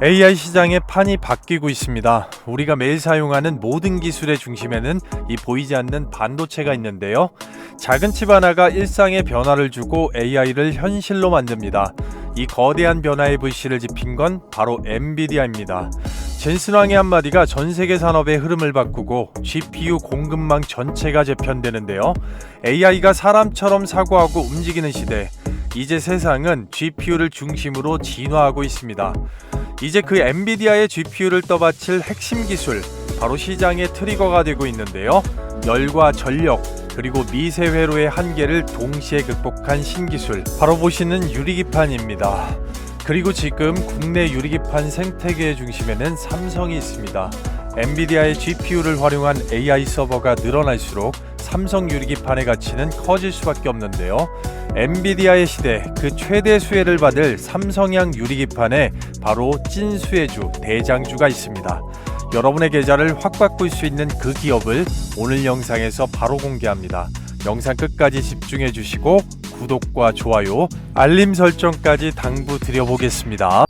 AI 시장의 판이 바뀌고 있습니다. 우리가 매일 사용하는 모든 기술의 중심에는 이 보이지 않는 반도체가 있는데요. 작은 칩 하나가 일상에 변화를 주고 AI를 현실로 만듭니다. 이 거대한 변화의 불씨를 지핀 건 바로 엔비디아입니다. 젠슨 왕의 한마디가 전 세계 산업의 흐름을 바꾸고 GPU 공급망 전체가 재편되는데요. AI가 사람처럼 사고하고 움직이는 시대. 이제 세상은 GPU를 중심으로 진화하고 있습니다. 이제 그 엔비디아의 GPU를 떠받칠 핵심 기술, 바로 시장의 트리거가 되고 있는데요. 열과 전력, 그리고 미세 회로의 한계를 동시에 극복한 신기술, 바로 보시는 유리기판입니다. 그리고 지금 국내 유리기판 생태계의 중심에는 삼성이 있습니다. 엔비디아의 GPU를 활용한 AI 서버가 늘어날수록 삼성 유리기판의 가치는 커질 수밖에 없는데요. 엔비디아의 시대 그 최대 수혜를 받을 삼성향 유리기판에 바로 찐 수혜주 대장주가 있습니다. 여러분의 계좌를 확 바꿀 수 있는 그 기업을 오늘 영상에서 바로 공개합니다. 영상 끝까지 집중해 주시고 구독과 좋아요, 알림 설정까지 당부 드려보겠습니다.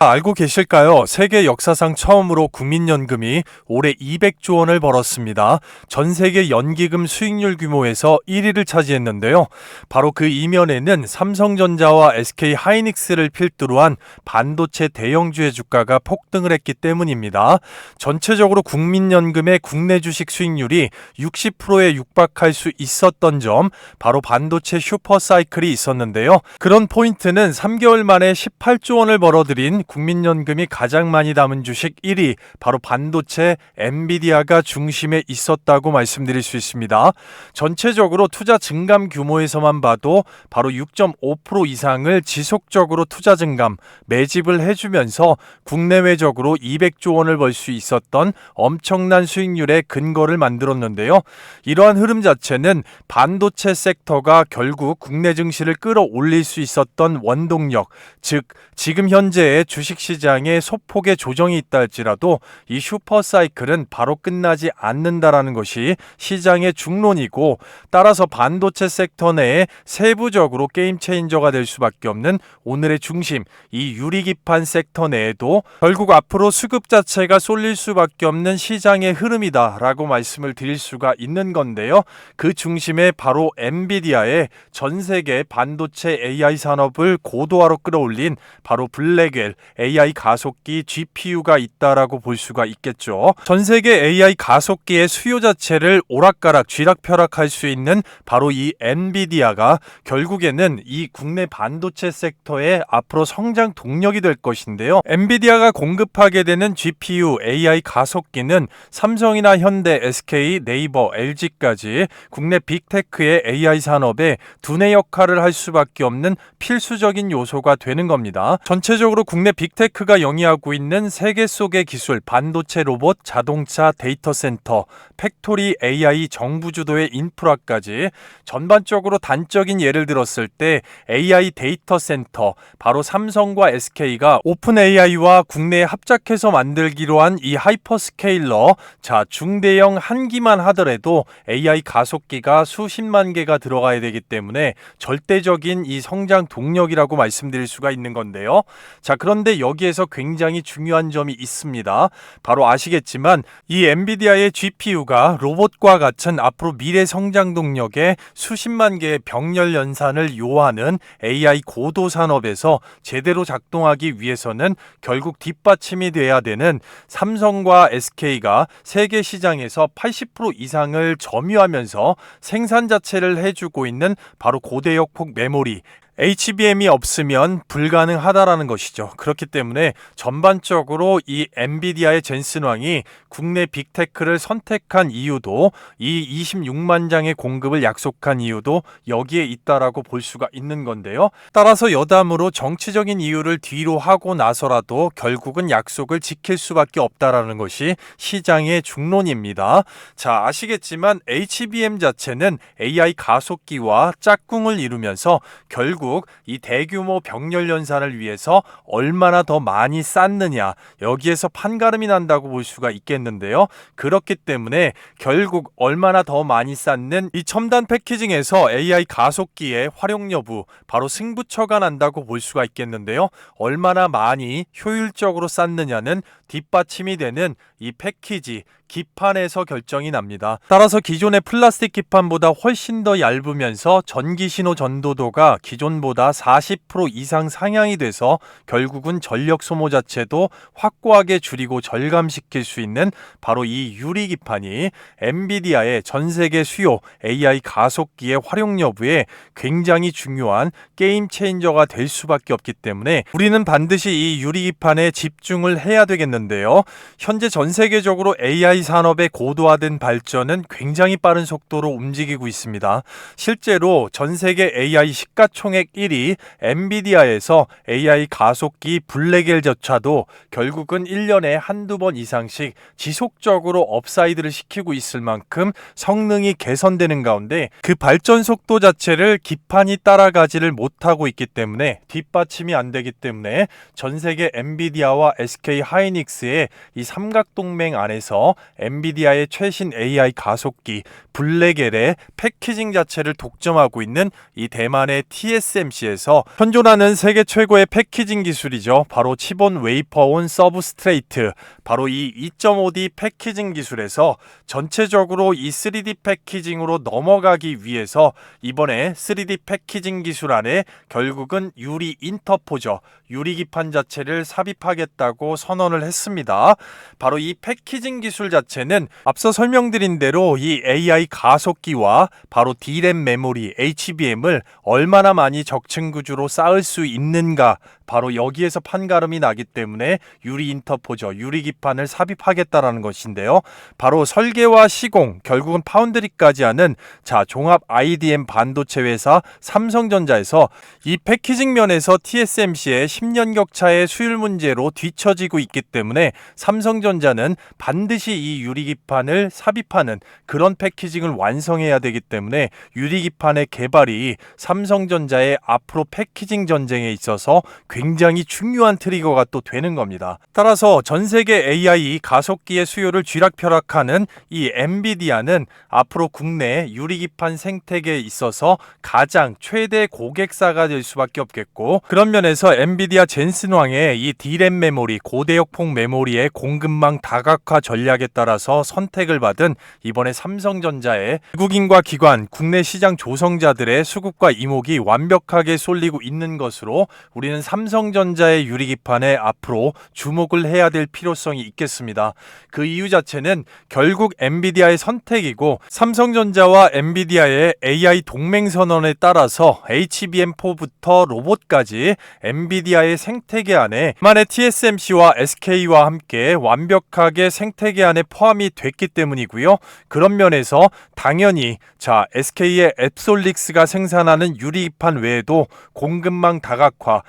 알고 계실까요? 세계 역사상 처음으로 국민연금이 올해 200조 원을 벌었습니다. 전 세계 연기금 수익률 규모에서 1위를 차지했는데요. 바로 그 이면에는 삼성전자와 SK 하이닉스를 필두로 한 반도체 대형주의 주가가 폭등을 했기 때문입니다. 전체적으로 국민연금의 국내 주식 수익률이 60%에 육박할 수 있었던 점, 바로 반도체 슈퍼사이클이 있었는데요. 그런 포인트는 3개월 만에 18조 원을 벌어들인 국민연금이 가장 많이 담은 주식 1위 바로 반도체 엔비디아가 중심에 있었다고 말씀드릴 수 있습니다. 전체적으로 투자 증감 규모에서만 봐도 바로 6.5% 이상을 지속적으로 투자 증감 매집을 해주면서 국내외적으로 200조 원을 벌 수 있었던 엄청난 수익률의 근거를 만들었는데요. 이러한 흐름 자체는 반도체 섹터가 결국 국내 증시를 끌어올릴 수 있었던 원동력, 즉 지금 현재의 주식 시장에 소폭의 조정이 있다 할지라도 이 슈퍼 사이클은 바로 끝나지 않는다라는 것이 시장의 중론이고 따라서 반도체 섹터 내에 세부적으로 게임 체인저가 될 수밖에 없는 오늘의 중심 이 유리기판 섹터 내에도 결국 앞으로 수급 자체가 쏠릴 수밖에 없는 시장의 흐름이다라고 말씀을 드릴 수가 있는 건데요. 그 중심에 바로 엔비디아의 전 세계 반도체 AI 산업을 고도화로 끌어올린 바로 블랙웰 AI 가속기 GPU가 있다라고 볼 수가 있겠죠. 전 세계 AI 가속기의 수요 자체를 오락가락 쥐락펴락할 수 있는 바로 이 엔비디아가 결국에는 이 국내 반도체 섹터의 앞으로 성장 동력이 될 것인데요. 엔비디아가 공급하게 되는 GPU AI 가속기는 삼성이나 현대, SK, 네이버, LG까지 국내 빅테크의 AI 산업에 두뇌 역할을 할 수밖에 없는 필수적인 요소가 되는 겁니다. 전체적으로 국내 빅테크가 영위하고 있는 세계 속의 기술, 반도체 로봇, 자동차, 데이터 센터, 팩토리 AI 정부 주도의 인프라까지 전반적으로 단적인 예를 들었을 때 AI 데이터 센터, 바로 삼성과 SK가 오픈 AI와 국내에 합작해서 만들기로 한 이 하이퍼스케일러, 자, 중대형 한 기만 하더라도 AI 가속기가 수십만 개가 들어가야 되기 때문에 절대적인 이 성장 동력이라고 말씀드릴 수가 있는 건데요. 자, 그런데 여기에서 굉장히 중요한 점이 있습니다. 바로 아시겠지만 이 엔비디아의 GPU가 로봇과 같은 앞으로 미래 성장 동력의 수십만 개의 병렬 연산을 요하는 AI 고도 산업에서 제대로 작동하기 위해서는 결국 뒷받침이 돼야 되는 삼성과 SK가 세계 시장에서 80% 이상을 점유하면서 생산 자체를 해주고 있는 바로 고대역폭 메모리 HBM이 없으면 불가능하다라는 것이죠. 그렇기 때문에 전반적으로 이 엔비디아의 젠슨 왕이 국내 빅테크를 선택한 이유도 이 26만 장의 공급을 약속한 이유도 여기에 있다라고 볼 수가 있는 건데요. 따라서 여담으로 정치적인 이유를 뒤로 하고 나서라도 결국은 약속을 지킬 수밖에 없다라는 것이 시장의 중론입니다. 자, 아시겠지만 HBM 자체는 AI 가속기와 짝꿍을 이루면서 결국 결국 이 대규모 병렬 연산을 위해서 얼마나 더 많이 쌌느냐 여기에서 판가름이 난다고 볼 수가 있겠는데요. 그렇기 때문에 결국 얼마나 더 많이 쌓는 이 첨단 패키징에서 AI 가속기의 활용 여부 바로 승부처가 난다고 볼 수가 있겠는데요. 얼마나 많이 효율적으로 쌓느냐는 뒷받침이 되는 이 패키지 기판에서 결정이 납니다. 따라서 기존의 플라스틱 기판보다 훨씬 더 얇으면서 전기 신호 전도도가 기존보다 40% 이상 상향이 돼서 결국은 전력 소모 자체도 확고하게 줄이고 절감시킬 수 있는 바로 이 유리 기판이 엔비디아의 전 세계 수요 AI 가속기의 활용 여부에 굉장히 중요한 게임 체인저가 될 수밖에 없기 때문에 우리는 반드시 이 유리 기판에 집중을 해야 되겠는데요. 현재 전 세계적으로 AI 산업의 고도화된 발전은 굉장히 빠른 속도로 움직이고 있습니다. 실제로 전 세계 AI 시가총액 1위 엔비디아에서 AI 가속기 블랙엘조차도 결국은 1년에 한두 번 이상씩 지속적으로 업사이드를 시키고 있을 만큼 성능이 개선되는 가운데 그 발전 속도 자체를 기판이 따라가지를 못하고 있기 때문에 뒷받침이 안 되기 때문에 전 세계 엔비디아와 SK 하이닉스의 이 삼각동맹 안에서 엔비디아의 최신 AI 가속기 블랙엘의 패키징 자체를 독점하고 있는 이 대만의 TSMC에서 현존하는 세계 최고의 패키징 기술이죠. 바로 치본 웨이퍼 온 서브스트레이트 바로 이 2.5D 패키징 기술에서 전체적으로 이 3D 패키징으로 넘어가기 위해서 이번에 3D 패키징 기술 안에 결국은 유리 인터포저 유리 기판 자체를 삽입하겠다고 선언을 했습니다. 바로 이 패키징 기술 자체는 앞서 설명드린 대로 이 AI 가속기와 바로 D램 메모리 HBM을 얼마나 많이 적층 구조로 쌓을 수 있는가 바로 여기에서 판가름이 나기 때문에 유리 인터포저 유리 기판을 삽입하겠다라는 것인데요. 바로 설계와 시공 결국은 파운드리까지 하는 자 종합 IDM 반도체 회사 삼성전자에서 이 패키징 면에서 TSMC의 10년 격차의 수율 문제로 뒤처지고 있기 때문에 삼성전자는 반드시 이 유리 기판을 삽입하는 그런 패키징을 완성해야 되기 때문에 유리 기판의 개발이 삼성전자의 앞으로 패키징 전쟁에 있어서 굉장히 중요한 트리거가 또 되는 겁니다. 따라서 전 세계 AI 가속기의 수요를 쥐락펴락하는 이 엔비디아는 앞으로 국내 유리기판 생태계에 있어서 가장 최대 고객사가 될 수밖에 없겠고 그런 면에서 엔비디아 젠슨 왕의 이 D램 메모리 고대역폭 메모리의 공급망 다각화 전략에 따라서 선택을 받은 이번에 삼성전자의 외국인과 기관 국내 시장 조성자들의 수급과 이목이 완벽하게 쏠리고 있는 것으로 우리는 삼성 전자의 유리기판에 앞으로 주목을 해야 될 필요성이 있겠습니다. 그 이유 자체는 결국 엔비디아의 선택이고 삼성전자와 엔비디아의 AI 동맹 선언에 따라서 HBM4부터 로봇까지 엔비디아의 생태계 안에 만의 TSMC와 SK와 함께 완벽하게 생태계 안에 포함이 됐기 때문이고요. 그런 면에서 당연히 자 SK의 앱솔릭스가 생산하는 유리판 외에도 공급망 다각화,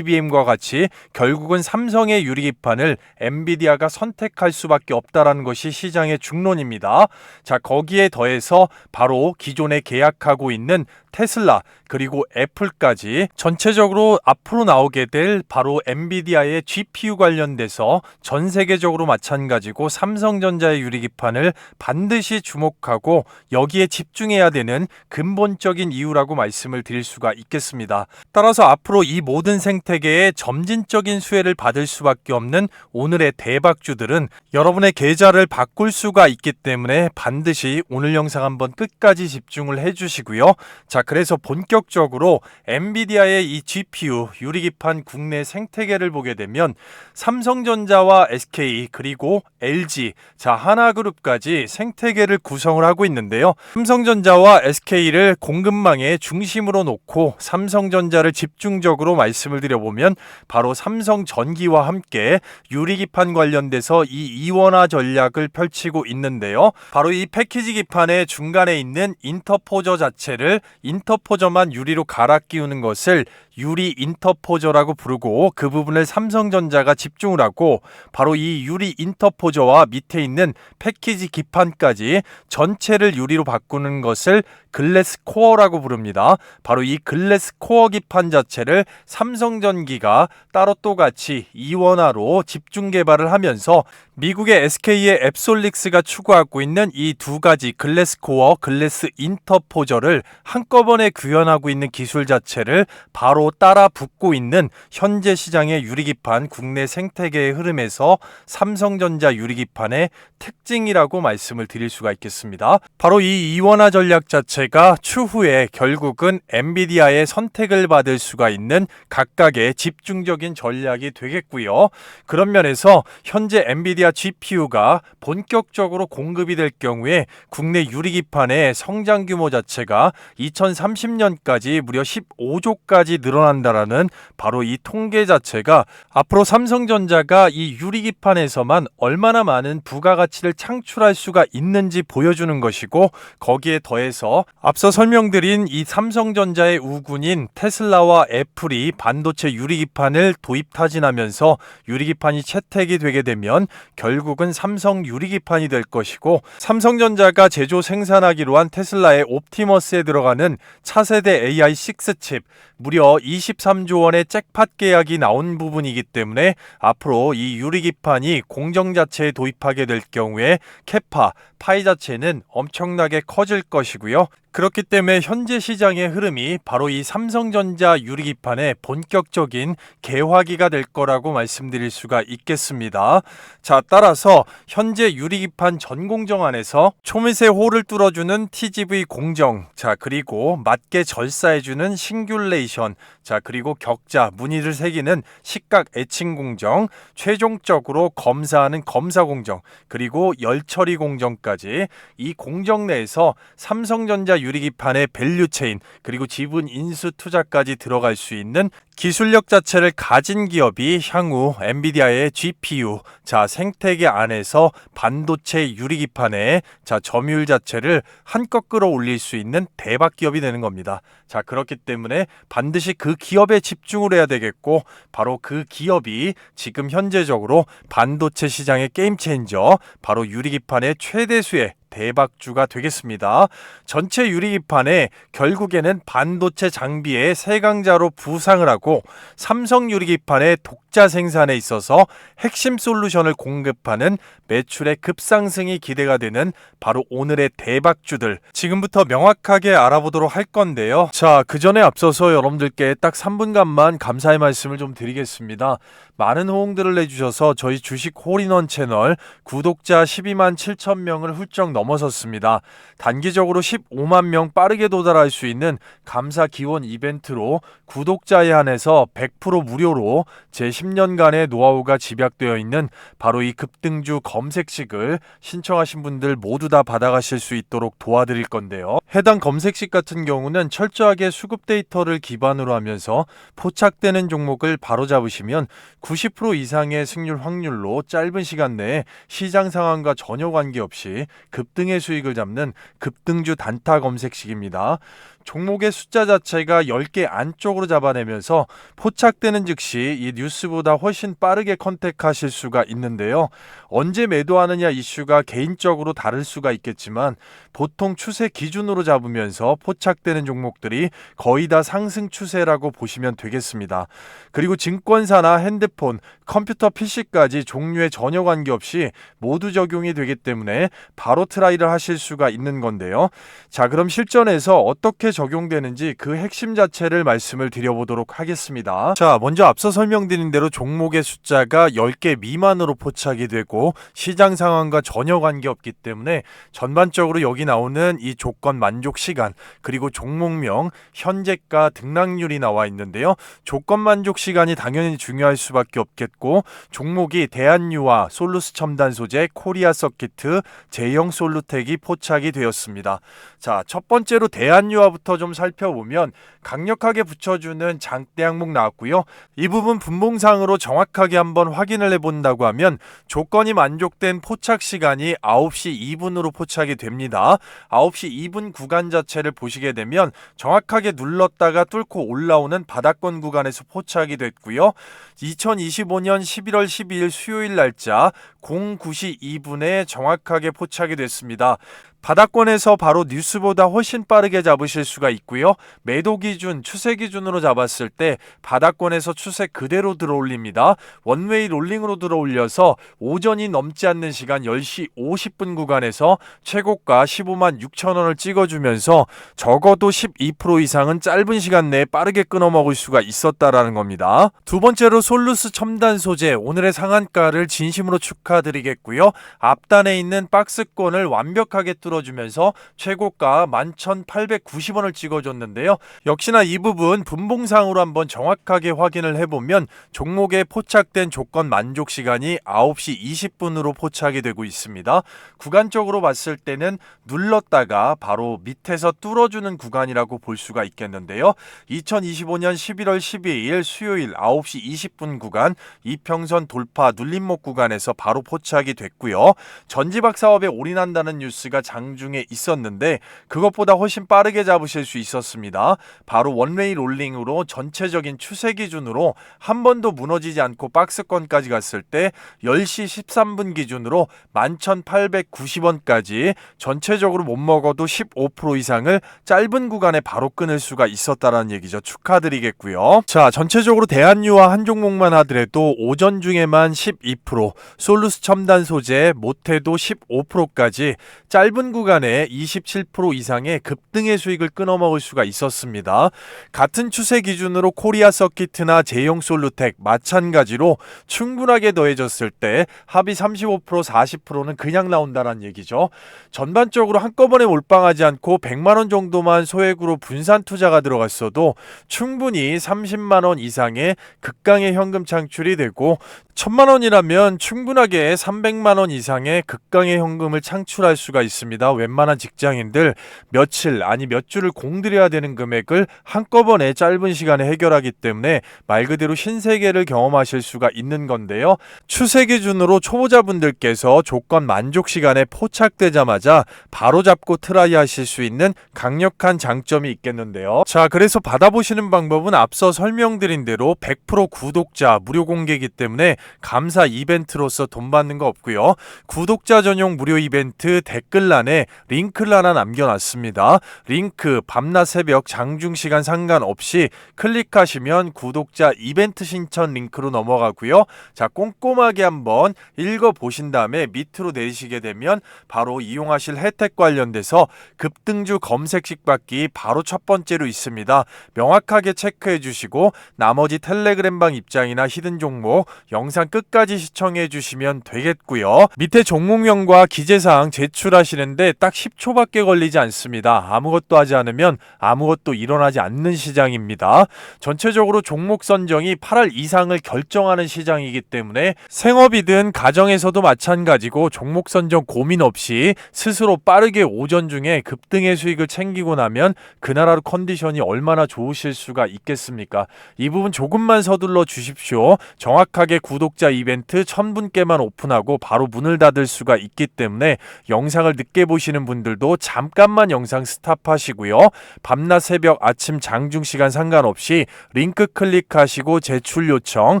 HBM과 같이 결국은 삼성의 유리기판을 엔비디아가 선택할 수밖에 없다라는 것이 시장의 중론입니다. 자, 거기에 더해서 바로 기존에 계약하고 있는 테슬라 그리고 애플까지 전체적으로 앞으로 나오게 될 바로 엔비디아의 GPU 관련돼서 전 세계적으로 마찬가지고 삼성전자의 유리기판을 반드시 주목하고 여기에 집중해야 되는 근본적인 이유라고 말씀을 드릴 수가 있겠습니다. 따라서 앞으로 이 모든 생태계에 점진적인 수혜를 받을 수밖에 없는 오늘의 대박주들은 여러분의 계좌를 바꿀 수가 있기 때문에 반드시 오늘 영상 한번 끝까지 집중을 해주시고요. 자, 그래서 본격적으로 엔비디아의 이 GPU 유리기판 국내 생태계를 보게 되면 삼성전자와 SK 그리고 LG 자 하나그룹까지 생태계를 구성을 하고 있는데요. 삼성전자와 SK를 공급망의 중심으로 놓고 삼성전자를 집중적으로 말씀을 드려보면 바로 삼성전기와 함께 유리기판 관련돼서 이 이원화 전략을 펼치고 있는데요. 바로 이 패키지 기판의 중간에 있는 인터포저 자체를 인터포저만 유리로 갈아 끼우는 것을 유리 인터포저라고 부르고 그 부분을 삼성전자가 집중을 하고 바로 이 유리 인터포저와 밑에 있는 패키지 기판까지 전체를 유리로 바꾸는 것을 글래스 코어라고 부릅니다. 바로 이 글래스 코어 기판 자체를 삼성전기가 따로 또 같이 이원화로 집중 개발을 하면서 미국의 SK의 앱솔릭스가 추구하고 있는 이 두 가지 글래스 코어, 글래스 인터포저를 한꺼번에 구현하고 있는 기술 자체를 바로 따라 붙고 있는 현재 시장의 유리기판 국내 생태계의 흐름에서 삼성전자 유리기판의 특징이라고 말씀을 드릴 수가 있겠습니다. 바로 이 이원화 전략 자체가 추후에 결국은 엔비디아의 선택을 받을 수가 있는 각각의 집중적인 전략이 되겠고요. 그런 면에서 현재 엔비디아 GPU가 본격적으로 공급이 될 경우에 국내 유리기판의 성장 규모 자체가 2030년까지 무려 15조까지 늘어 난다라는 바로 이 통계 자체가 앞으로 삼성전자가 이 유리기판에서만 얼마나 많은 부가가치를 창출할 수가 있는지 보여주는 것이고 거기에 더해서 앞서 설명드린 이 삼성전자의 우군인 테슬라와 애플이 반도체 유리기판을 도입 타진하면서 유리기판이 채택이 되게 되면 결국은 삼성 유리기판이 될 것이고 삼성전자가 제조 생산하기로 한 테슬라의 옵티머스에 들어가는 차세대 AI6 칩 무려 23조 원의 잭팟 계약이 나온 부분이기 때문에 앞으로 이 유리기판이 공정 자체에 도입하게 될 경우에 캐파, 파이 자체는 엄청나게 커질 것이고요. 그렇기 때문에 현재 시장의 흐름이 바로 이 삼성전자 유리기판의 본격적인 개화기가 될 거라고 말씀드릴 수가 있겠습니다. 자, 따라서 현재 유리기판 전 공정 안에서 초미세 홀을 뚫어주는 TGV 공정, 자, 그리고 맞게 절사해주는 싱귤레이션, 자, 그리고 격자, 무늬를 새기는 식각 애칭 공정, 최종적으로 검사하는 검사 공정, 그리고 열처리 공정까지 이 공정 내에서 삼성전자 유리기판의 밸류 체인 그리고 지분 인수 투자까지 들어갈 수 있는 기술력 자체를 가진 기업이 향후 엔비디아의 GPU 자 생태계 안에서 반도체 유리기판의 자 점유율 자체를 한껏 끌어올릴 수 있는 대박 기업이 되는 겁니다. 자 그렇기 때문에 반드시 그 기업에 집중을 해야 되겠고 바로 그 기업이 지금 현재적으로 반도체 시장의 게임 체인저 바로 유리기판의 최대수의 대박주가 되겠습니다. 전체 유리기판에 결국에는 반도체 장비의 세강자로 부상을 하고 삼성 유리기판의 독자 생산에 있어서 핵심 솔루션을 공급하는 매출의 급상승이 기대가 되는 바로 오늘의 대박주들 지금부터 명확하게 알아보도록 할 건데요. 자, 그 전에 앞서서 여러분들께 딱 3분간만 감사의 말씀을 좀 드리겠습니다. 많은 호응들을 내주셔서 저희 주식 홀인원 채널 구독자 12만 7천 명을 훌쩍 넘 어섰습니다. 단기적으로 15만 명 빠르게 도달할 수 있는 감사 기원 이벤트로 구독자에 한해서 100% 무료로 제 10년간의 노하우가 집약되어 있는 바로 이 급등주 검색식을 신청하신 분들 모두 다 받아가실 수 있도록 도와드릴 건데요. 해당 검색식 같은 경우는 철저하게 수급 데이터를 기반으로 하면서 포착되는 종목을 바로잡으시면 90% 이상의 승률 확률로 짧은 시간 내에 시장 상황과 전혀 관계없이 급등의 수익을 잡는 급등주 단타 검색식입니다. 종목의 숫자 자체가 10개 안쪽으로 잡아내면서 포착되는 즉시 이 뉴스보다 훨씬 빠르게 컨택하실 수가 있는데요. 언제 매도하느냐 이슈가 개인적으로 다를 수가 있겠지만 보통 추세 기준으로 잡으면서 포착되는 종목들이 거의 다 상승 추세라고 보시면 되겠습니다. 그리고 증권사나 핸드폰, 컴퓨터 PC까지 종류에 전혀 관계없이 모두 적용이 되기 때문에 바로 트라이를 하실 수가 있는 건데요. 자, 그럼 실전에서 어떻게 적용되는지 그 핵심 자체를 말씀을 드려보도록 하겠습니다. 자, 먼저 앞서 설명드린 대로 종목의 숫자가 10개 미만으로 포착이 되고 시장 상황과 전혀 관계없기 때문에 전반적으로 여기 나오는 이 조건 만족 시간 그리고 종목명, 현재가 등락률이 나와 있는데요. 조건 만족 시간이 당연히 중요할 수밖에 없겠고 있고 종목이 대한유화, 솔루스 첨단 소재, 코리아 서키트, 제형 솔루텍이 포착이 되었습니다. 자, 첫 번째로 대한유화부터 좀 살펴보면 강력하게 붙여주는 장대 항목 나왔고요. 이 부분 분봉상으로 정확하게 한번 확인을 해본다고 하면 조건이 만족된 포착 시간이 9시 2분으로 포착이 됩니다. 9시 2분 구간 자체를 보시게 되면 정확하게 눌렀다가 뚫고 올라오는 바닥권 구간에서 포착이 됐고요. 2025년 11월 12일 수요일 날짜 09시 2분에 정확하게 포착이 됐습니다. 바닥권에서 바로 뉴스보다 훨씬 빠르게 잡으실 수가 있고요. 매도 기준, 추세 기준으로 잡았을 때 바닥권에서 추세 그대로 들어올립니다. 원웨이 롤링으로 들어올려서 오전이 넘지 않는 시간 10시 50분 구간에서 최고가 15만 6천 원을 찍어주면서 적어도 12% 이상은 짧은 시간 내에 빠르게 끊어먹을 수가 있었다라는 겁니다. 두 번째로 솔루스 첨단 소재 오늘의 상한가를 진심으로 축하드리겠고요. 앞단에 있는 박스권을 완벽하게 뚫 어주면서 최고가 11,890원을 찍어줬는데요. 역시나 이 부분 분봉상으로 한번 정확하게 확인을 해보면 종목에 포착된 조건 만족 시간이 9시 20분으로 포착이 되고 있습니다. 구간적으로 봤을 때는 눌렀다가 바로 밑에서 뚫어주는 구간이라고 볼 수가 있겠는데요. 2025년 11월 12일 수요일 9시 20분 구간 이평선 돌파 눌림목 구간에서 바로 포착이 됐고요. 전지박 사업에 올인한다는 뉴스가 장 중에 있었는데 그것보다 훨씬 빠르게 잡으실 수 있었습니다. 바로 원웨이 롤링으로 전체적인 추세 기준으로 한 번도 무너지지 않고 박스권까지 갔을 때 10시 13분 기준으로 11,890원까지 전체적으로 못 먹어도 15% 이상을 짧은 구간에 바로 끊을 수가 있었다라는 얘기죠. 축하드리겠고요. 자, 전체적으로 대한유화 한 종목만 하더라도 오전 중에만 12%, 솔루스 첨단 소재 못해도 15%까지 짧은 구간에 27% 이상의 급등의 수익을 끊어먹을 수가 있었습니다. 같은 추세 기준으로 코리아 서키트나 제형 솔루텍 마찬가지로 충분하게 더해졌을 때 합이 35% 40%는 그냥 나온다는 얘기죠. 전반적으로 한꺼번에 몰빵하지 않고 100만 원 정도만 소액으로 분산 투자가 들어갔어도 충분히 30만 원 이상의 극강의 현금 창출이 되고 천만 원이라면 충분하게 300만 원 이상의 극강의 현금을 창출할 수가 있습니다. 웬만한 직장인들 며칠 아니 몇 주를 공들여야 되는 금액을 한꺼번에 짧은 시간에 해결하기 때문에 말 그대로 신세계를 경험하실 수가 있는 건데요. 추세 기준으로 초보자분들께서 조건 만족 시간에 포착되자마자 바로 잡고 트라이 하실 수 있는 강력한 장점이 있겠는데요. 자, 그래서 받아보시는 방법은 앞서 설명드린 대로 100% 구독자 무료 공개이기 때문에 감사 이벤트로서 돈 받는 거 없고요. 구독자 전용 무료 이벤트 댓글란에 링크를 하나 남겨놨습니다. 링크 밤낮 새벽 장중 시간 상관없이 클릭하시면 구독자 이벤트 신청 링크로 넘어가고요. 자 꼼꼼하게 한번 읽어 보신 다음에 밑으로 내리시게 되면 바로 이용하실 혜택 관련돼서 급등주 검색식 받기 바로 첫 번째로 있습니다. 명확하게 체크해 주시고 나머지 텔레그램방 입장이나 히든 종목 영상 끝까지 시청해 주시면 되겠고요. 밑에 종목명과 기재사항 제출하시는데 딱 10초밖에 걸리지 않습니다. 아무것도 하지 않으면 아무것도 일어나지 않는 시장입니다. 전체적으로 종목 선정이 8할 이상을 결정하는 시장이기 때문에 생업이든 가정에서도 마찬가지고 종목 선정 고민 없이 스스로 빠르게 오전 중에 급등의 수익을 챙기고 나면 그날 하루 컨디션이 얼마나 좋으실 수가 있겠습니까? 이 부분 조금만 서둘러 주십시오. 정확하게 구독자 이벤트 1000분께만 오픈하고 바로 문을 닫을 수가 있기 때문에 영상을 늦게 보시는 분들도 잠깐만 영상 스탑하시고요. 밤낮 새벽 아침 장중 시간 상관없이 링크 클릭하시고 제출 요청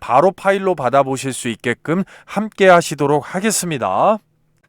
바로 파일로 받아보실 수 있게끔 함께 하시도록 하겠습니다.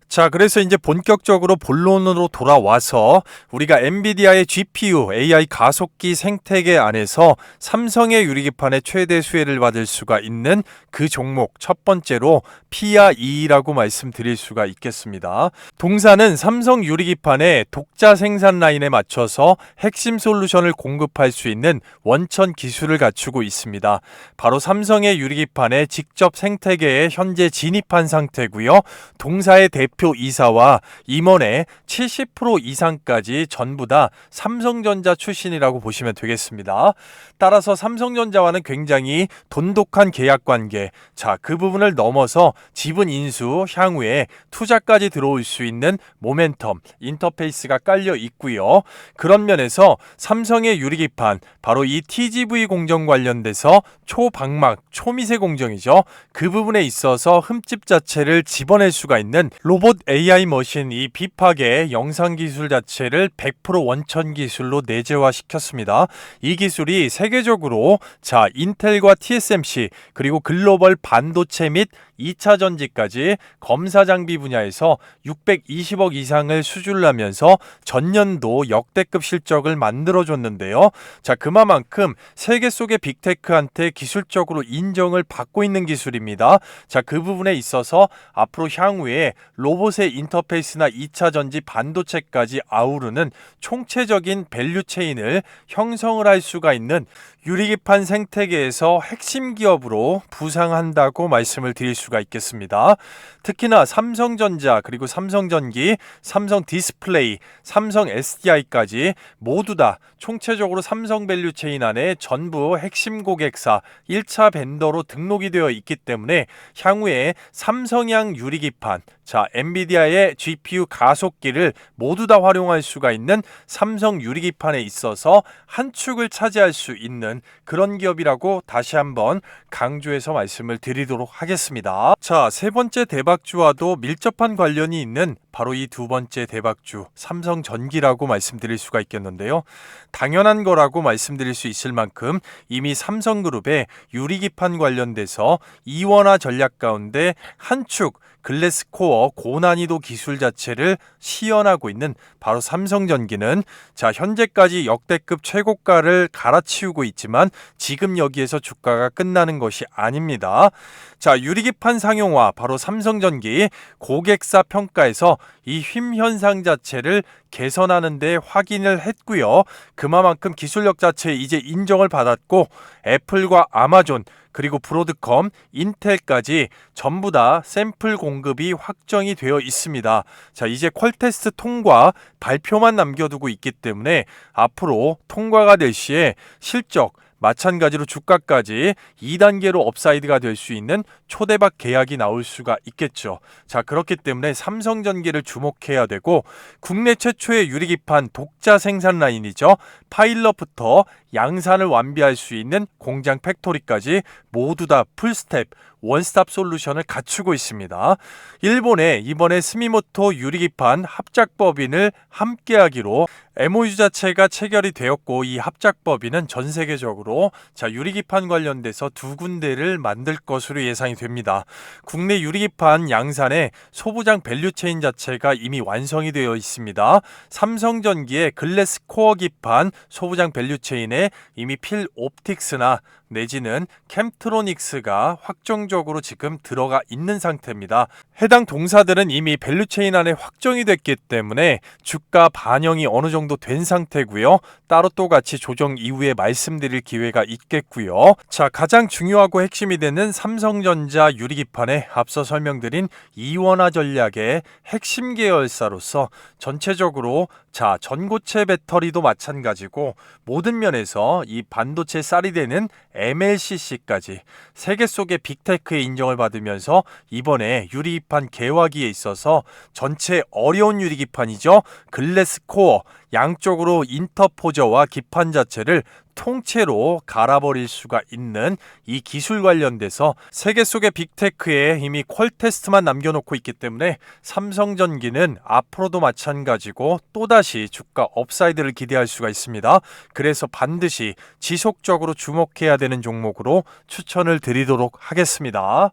자, 그래서 이제 본격적으로 본론으로 돌아와서 우리가 엔비디아의 GPU AI 가속기 생태계 안에서 삼성의 유리기판에 최대 수혜를 받을 수가 있는 그 종목 첫 번째로 PIA라고 말씀드릴 수가 있겠습니다. 동사는 삼성 유리기판의 독자 생산 라인에 맞춰서 핵심 솔루션을 공급할 수 있는 원천 기술을 갖추고 있습니다. 바로 삼성의 유리기판의 직접 생태계에 현재 진입한 상태고요. 동사의 대표 대표 이사와 임원의 70% 이상까지 전부 다 삼성전자 출신이라고 보시면 되겠습니다. 따라서 삼성전자와는 굉장히 돈독한 계약 관계. 자, 그 부분을 넘어서 지분 인수 향후에 투자까지 들어올 수 있는 모멘텀, 인터페이스가 깔려 있고요. 그런 면에서 삼성의 유리기판, 바로 이 TGV 공정 관련돼서 초방막, 초미세 공정이죠. 그 부분에 있어서 흠집 자체를 집어낼 수가 있는 로봇 AI 머신 이 비팍의 영상 기술 자체를 100% 원천 기술로 내재화시켰습니다. 이 기술이 세계적으로 자 인텔과 TSMC 그리고 글로벌 반도체 및 2차 전지까지 검사 장비 분야에서 620억 이상을 수출하면서 전년도 역대급 실적을 만들어줬는데요. 자, 그만큼 세계 속의 빅테크한테 기술적으로 인정을 받고 있는 기술입니다. 자, 그 부분에 있어서 앞으로 향후에 로 봇의 인터페이스나 2차 전지 반도체까지 아우르는 총체적인 밸류 체인을 형성을 할 수가 있는 유리기판 생태계에서 핵심 기업으로 부상한다고 말씀을 드릴 수가 있겠습니다. 특히나 삼성전자 그리고 삼성전기, 삼성 디스플레이, 삼성 SDI까지 모두 다 총체적으로 삼성 밸류체인 안에 전부 핵심 고객사 1차 벤더로 등록이 되어 있기 때문에 향후에 삼성향 유리기판, 자 엔비디아의 GPU 가속기를 모두 다 활용할 수가 있는 삼성 유리기판에 있어서 한 축을 차지할 수 있는 그런 기업이라고 다시 한번 강조해서 말씀을 드리도록 하겠습니다. 자, 세 번째 대박주와도 밀접한 관련이 있는 바로 이 두 번째 대박주 삼성전기라고 말씀드릴 수가 있겠는데요. 당연한 거라고 말씀드릴 수 있을 만큼 이미 삼성그룹의 유리기판 관련돼서 이원화 전략 가운데 한 축 글래스 코어 고난이도 기술 자체를 시연하고 있는 바로 삼성전기는 자 현재까지 역대급 최고가를 갈아치우고 있지만 지금 여기에서 주가가 끝나는 것이 아닙니다. 자 유리기판 상용화 바로 삼성전기 고객사 평가에서 이 휨 현상 자체를 개선하는 데 확인을 했고요. 그만큼 기술력 자체 이제 인정을 받았고 애플과 아마존 그리고 브로드컴, 인텔까지 전부 다 샘플 공급이 확정이 되어 있습니다. 자, 이제 퀄테스트 통과 발표만 남겨두고 있기 때문에 앞으로 통과가 될 시에 실적 마찬가지로 주가까지 2단계로 업사이드가 될 수 있는 초대박 계약이 나올 수가 있겠죠. 자, 그렇기 때문에 삼성전기를 주목해야 되고 국내 최초의 유리기판 독자 생산 라인이죠. 파일럿부터 양산을 완비할 수 있는 공장 팩토리까지 모두 다 풀스텝 원스톱 솔루션을 갖추고 있습니다. 일본에 이번에 스미모토 유리기판 합작법인을 함께하기로 MOU 자체가 체결이 되었고 이 합작법인은 전 세계적으로 자 유리기판 관련돼서 두 군데를 만들 것으로 예상이 됩니다. 국내 유리기판 양산의 소부장 밸류체인 자체가 이미 완성이 되어 있습니다. 삼성전기의 글래스 코어 기판 소부장 밸류체인에 이미 필 옵틱스나 내지는 캠트로닉스가 확정적으로 지금 들어가 있는 상태입니다. 해당 동사들은 이미 밸류체인 안에 확정이 됐기 때문에 주가 반영이 어느 정도 된 상태고요. 따로 또 같이 조정 이후에 말씀드릴 기회가 있겠고요. 자, 가장 중요하고 핵심이 되는 삼성전자 유리기판에 앞서 설명드린 이원화 전략의 핵심 계열사로서 전체적으로 자, 전고체 배터리도 마찬가지고 모든 면에서 이 반도체 쌀이 되는 MLCC까지 세계 속의 빅테크의 인정을 받으면서 이번에 유리기판 개화기에 있어서 전체 어려운 유리기판이죠. 글래스 코어 양쪽으로 인터포저와 기판 자체를 통째로 갈아버릴 수가 있는 이 기술 관련돼서 세계 속의 빅테크에 이미 퀄 테스트만 남겨놓고 있기 때문에 삼성전기는 앞으로도 마찬가지고 또다시 주가 업사이드를 기대할 수가 있습니다. 그래서 반드시 지속적으로 주목해야 되는 종목으로 추천을 드리도록 하겠습니다.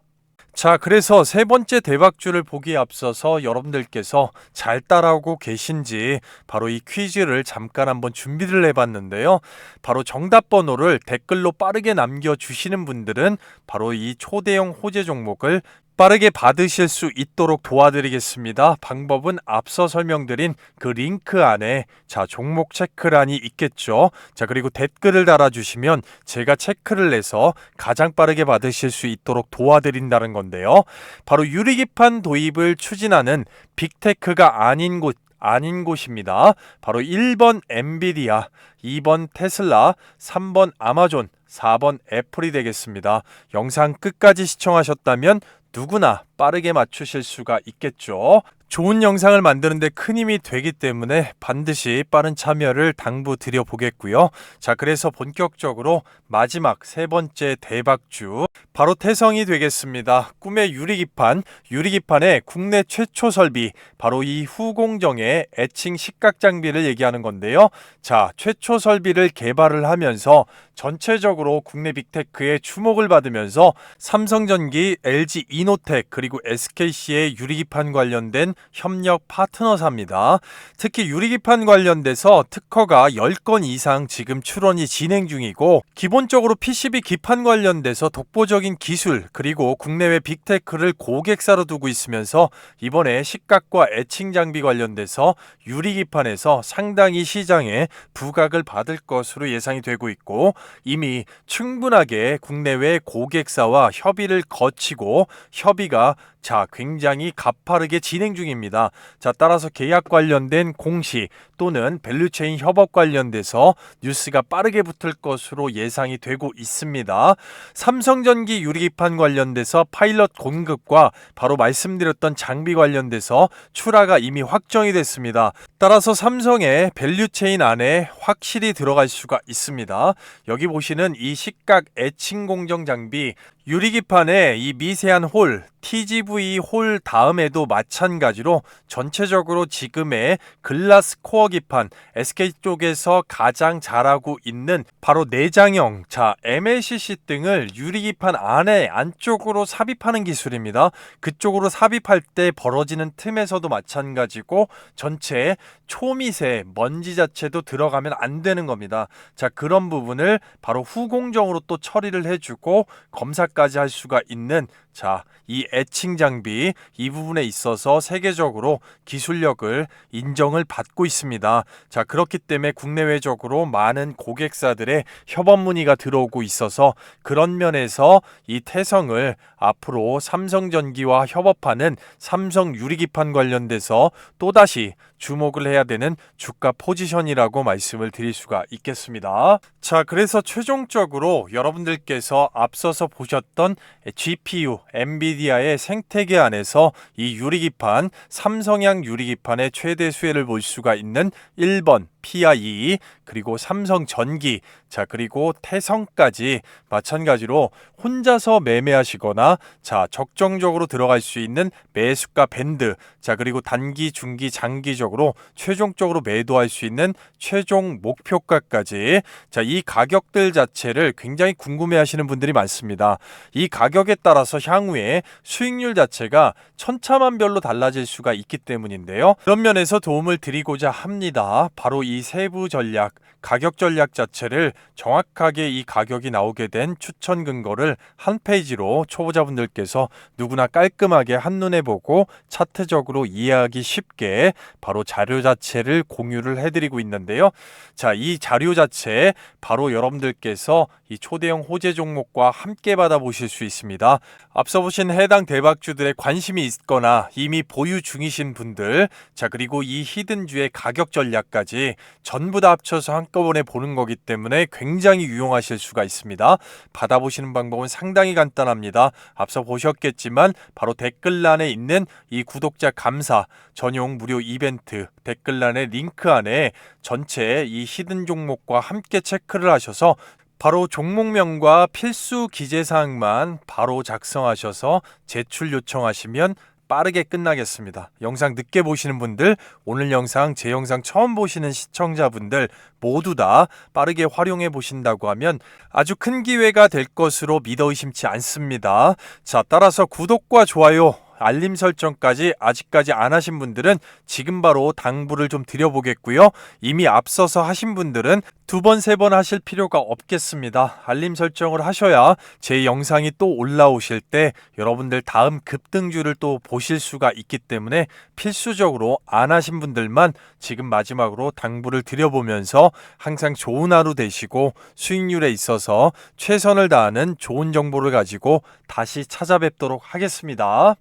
자, 그래서 세 번째 대박주를 보기에 앞서서 여러분들께서 잘 따라오고 계신지 바로 이 퀴즈를 잠깐 한번 준비를 해봤는데요. 바로 정답 번호를 댓글로 빠르게 남겨주시는 분들은 바로 이 초대형 호재 종목을 빠르게 받으실 수 있도록 도와드리겠습니다. 방법은 앞서 설명드린 그 링크 안에 자 종목 체크란이 있겠죠. 자 그리고 댓글을 달아주시면 제가 체크를 내서 가장 빠르게 받으실 수 있도록 도와드린다는 건데요. 바로 유리기판 도입을 추진하는 빅테크가 아닌 곳 아닌 곳입니다. 바로 1번 엔비디아, 2번 테슬라, 3번 아마존, 4번 애플이 되겠습니다. 영상 끝까지 시청하셨다면 누구나 빠르게 맞추실 수가 있겠죠. 좋은 영상을 만드는데 큰 힘이 되기 때문에 반드시 빠른 참여를 당부드려 보겠고요. 자, 그래서 본격적으로 마지막 세 번째 대박주 바로 태성이 되겠습니다. 꿈의 유리기판, 유리기판의 국내 최초 설비 바로 이 후공정의 애칭 식각 장비를 얘기하는 건데요. 자, 최초 설비를 개발을 하면서 전체적으로 국내 빅테크의 주목을 받으면서 삼성전기, LG 이노텍 그리고 SKC의 유리기판 관련된 협력 파트너사입니다. 특히 유리기판 관련돼서 특허가 10건 이상 지금 출원이 진행 중이고 기본적으로 PCB 기판 관련돼서 독보적인 기술 그리고 국내외 빅테크를 고객사로 두고 있으면서 이번에 식각과 애칭 장비 관련돼서 유리기판에서 상당히 시장에 부각을 받을 것으로 예상이 되고 있고 이미 충분하게 국내외 고객사와 협의를 거치고 협의가 자, 굉장히 가파르게 진행 중입니다. 자, 따라서 계약 관련된 공시 또는 밸류체인 협업 관련돼서 뉴스가 빠르게 붙을 것으로 예상이 되고 있습니다. 삼성전기 유리기판 관련돼서 파일럿 공급과 바로 말씀드렸던 장비 관련돼서 출하가 이미 확정이 됐습니다. 따라서 삼성의 밸류체인 안에 확실히 들어갈 수가 있습니다. 여기 보시는 이 식각 애칭 공정 장비 유리기판에 이 미세한 홀, TGV 홀 다음에도 마찬가지로 전체적으로 지금의 글라스 코어 기판 SK 쪽에서 가장 잘하고 있는 바로 내장형 자 MLCC 등을 유리기판 안에 안쪽으로 삽입하는 기술입니다. 그쪽으로 삽입할 때 벌어지는 틈에서도 마찬가지고 전체 초미세 먼지 자체도 들어가면 안 되는 겁니다. 자 그런 부분을 바로 후공정으로 또 처리를 해주고 검사 까지 할 수가 있는 자, 이 애칭 장비 이 부분에 있어서 세계적으로 기술력을 인정을 받고 있습니다. 자, 그렇기 때문에 국내외적으로 많은 고객사들의 협업 문의가 들어오고 있어서 그런 면에서 이 태성을 앞으로 삼성전기와 협업하는 삼성 유리기판 관련돼서 또다시 주목을 해야 되는 주가 포지션이라고 말씀을 드릴 수가 있겠습니다. 자, 그래서 최종적으로 여러분들께서 앞서서 보셨 던 GPU, 엔비디아의 생태계 안에서 이 유리기판, 삼성향 유리기판의 최대 수혜를 볼 수가 있는 1번 PIE 그리고 삼성 전기 자 그리고 태성까지 마찬가지로 혼자서 매매하시거나 자 적정적으로 들어갈 수 있는 매수가 밴드 자 그리고 단기 중기 장기적으로 최종적으로 매도할 수 있는 최종 목표가까지 자 이 가격들 자체를 굉장히 궁금해 하시는 분들이 많습니다. 이 가격에 따라서 향후에 수익률 자체가 천차만별로 달라질 수가 있기 때문인데요. 그런 면에서 도움을 드리고자 합니다. 바로 이 세부 전략, 가격 전략 자체를 정확하게 이 가격이 나오게 된 추천 근거를 한 페이지로 초보자분들께서 누구나 깔끔하게 한눈에 보고 차트적으로 이해하기 쉽게 바로 자료 자체를 공유를 해드리고 있는데요. 자, 이 자료 자체 바로 여러분들께서 이 초대형 호재 종목과 함께 받아보실 수 있습니다. 앞서 보신 해당 대박주들의 관심이 있거나 이미 보유 중이신 분들, 자, 그리고 이 히든주의 가격 전략까지 전부 다 합쳐서 한꺼번에 보는 거기 때문에 굉장히 유용하실 수가 있습니다. 받아보시는 방법은 상당히 간단합니다. 앞서 보셨겠지만 바로 댓글란에 있는 이 구독자 감사 전용 무료 이벤트 댓글란의 링크 안에 전체 이 히든 종목과 함께 체크를 하셔서 바로 종목명과 필수 기재 사항만 바로 작성하셔서 제출 요청하시면 빠르게 끝나겠습니다. 영상 늦게 보시는 분들, 오늘 영상 제 영상 처음 보시는 시청자분들 모두 다 빠르게 활용해 보신다고 하면 아주 큰 기회가 될 것으로 믿어 의심치 않습니다. 자, 따라서 구독과 좋아요 알림 설정까지 아직까지 안 하신 분들은 지금 바로 당부를 좀 드려보겠고요. 이미 앞서서 하신 분들은 두 번, 세 번 하실 필요가 없겠습니다. 알림 설정을 하셔야 제 영상이 또 올라오실 때 여러분들 다음 급등주를 또 보실 수가 있기 때문에 필수적으로 안 하신 분들만 지금 마지막으로 당부를 드려보면서 항상 좋은 하루 되시고 수익률에 있어서 최선을 다하는 좋은 정보를 가지고 다시 찾아뵙도록 하겠습니다.